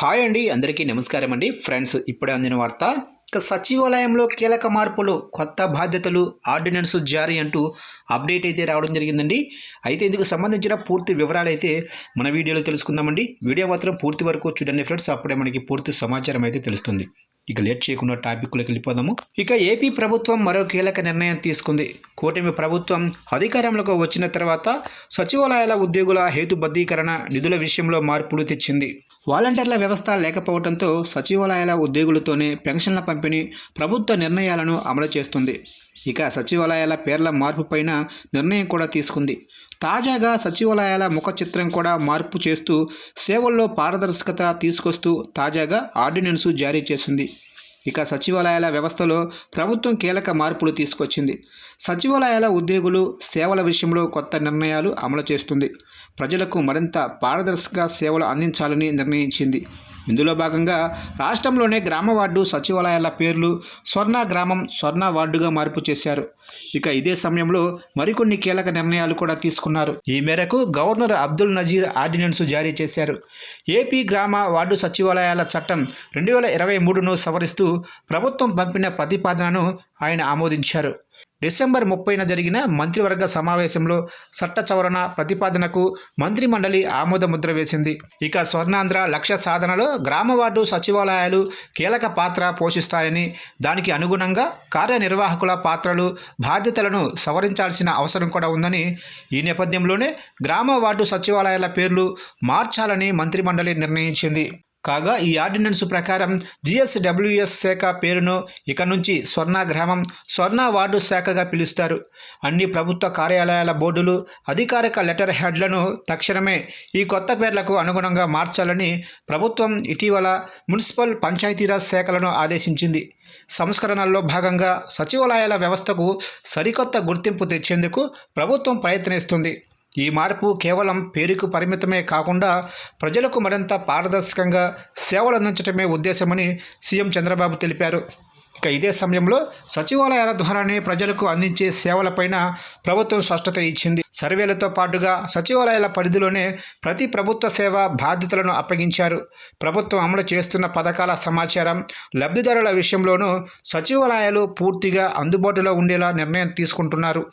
Hi అండి అందరికీ నమస్కారం అండి. ఫ్రెండ్స్ ఇప్పుడే అందిన వార్త ఇక సచివాలయంలో కీలక మార్పులు కొత్త బాధ్యతలు ఆర్డినెన్స్ జారీ అంటూ అప్డేట్ అయితే రావడం జరిగిందండి. అయితే ఇందుకు సంబంధించిన పూర్తి వివరాలు అయితే మన వీడియోలో తెలుసుకుందామండి. వీడియో మాత్రం పూర్తి వరకు చూడండి ఫ్రెండ్స్ అప్పుడే మనకి పూర్తి సమాచారం అయితే తెలుస్తుంది. ఇక లేట్ చేయకుండా టాపిక్లోకి వెళ్ళిపోదాము. ఇక ఏపీ ప్రభుత్వం మరో కీలక నిర్ణయం తీసుకుంది. కూటమి ప్రభుత్వం అధికారంలోకి వచ్చిన తర్వాత సచివాలయాల ఉద్యోగుల హేతుబద్ధీకరణ నిధుల విషయంలో మార్పులు తెచ్చింది. వాలంటీర్ల వ్యవస్థ లేకపోవడంతో సచివాలయాల ఉద్యోగులతోనే పెన్షన్ల పంపిణీ ప్రభుత్వ నిర్ణయాలను అమలు చేస్తుంది. ఇక సచివాలయాల పేర్ల మార్పు పైన నిర్ణయం కూడా తీసుకుంది. తాజాగా సచివాలయాల ముఖ చిత్రం కూడా మార్పు చేస్తూ సేవల్లో పారదర్శకత తీసుకొస్తూ తాజాగా ఆర్డినెన్సు జారీ చేసింది. ఇక సచివాలయాల వ్యవస్థలో ప్రభుత్వం కీలక మార్పులు తీసుకొచ్చింది. సచివాలయాల ఉద్యోగులు సేవల విషయంలో కొత్త నిర్ణయాలు అమలు చేస్తుంది. ప్రజలకు మరింత పారదర్శక సేవలు అందించాలని నిర్ణయించింది. ఇందులో భాగంగా రాష్ట్రంలోనే గ్రామ వార్డు సచివాలయాల పేర్లు స్వర్ణ గ్రామం స్వర్ణ వార్డుగా మార్పు చేశారు. ఇక ఇదే సమయంలో మరికొన్ని కీలక నిర్ణయాలు కూడా తీసుకున్నారు. ఈ మేరకు గవర్నర్ అబ్దుల్ నజీర్ ఆర్డినెన్స్ జారీ చేశారు. ఏపీ గ్రామ వార్డు సచివాలయాల చట్టం రెండు వేల ఇరవై మూడును సవరిస్తూ ప్రభుత్వం పంపిన ప్రతిపాదనను ఆయన ఆమోదించారు. డిసెంబర్ ముప్పైన జరిగిన మంత్రివర్గ సమావేశంలో చట్ట సవరణ ప్రతిపాదనకు మంత్రి మండలి వేసింది. ఇక స్వర్ణాంధ్ర లక్ష్య సాధనలో గ్రామ వార్డు సచివాలయాలు కీలక పాత్ర పోషిస్తాయని దానికి అనుగుణంగా కార్యనిర్వాహకుల పాత్రలు బాధ్యతలను సవరించాల్సిన అవసరం కూడా ఉందని ఈ నేపథ్యంలోనే గ్రామ వార్డు సచివాలయాల పేర్లు మార్చాలని మంత్రిమండలి నిర్ణయించింది. కాగా ఈ ఆర్డినెన్స్ ప్రకారం జిఎస్డబ్ల్యూఎస్ శాఖ పేరును ఇక నుంచి స్వర్ణ గ్రామం స్వర్ణ వార్డు శాఖగా పిలుస్తారు. అన్ని ప్రభుత్వ కార్యాలయాల బోర్డులు అధికారిక లెటర్ హెడ్లను తక్షణమే ఈ కొత్త పేర్లకు అనుగుణంగా మార్చాలని ప్రభుత్వం ఇటీవల మున్సిపల్ పంచాయతీరాజ్ శాఖలను ఆదేశించింది. సంస్కరణల్లో భాగంగా సచివాలయాల వ్యవస్థకు సరికొత్త గుర్తింపు తెచ్చేందుకు ప్రభుత్వం ప్రయత్నిస్తుంది. ఈ మార్పు కేవలం పేరుకు పరిమితమే కాకుండా ప్రజలకు మరింత పారదర్శకంగా సేవలు అందించడమే ఉద్దేశమని సీఎం చంద్రబాబు తెలిపారు. ఇక ఇదే సమయంలో సచివాలయాల ద్వారానే ప్రజలకు అందించే సేవలపైన ప్రభుత్వం స్పష్టత ఇచ్చింది. సర్వేలతో పాటుగా సచివాలయాల పరిధిలోనే ప్రతి ప్రభుత్వ సేవ బాధ్యతలను అప్పగించారు. ప్రభుత్వం అమలు చేస్తున్న పథకాల సమాచారం లబ్ధిదారుల విషయంలోనూ సచివాలయాలు పూర్తిగా అందుబాటులో ఉండేలా నిర్ణయం తీసుకుంటున్నారు.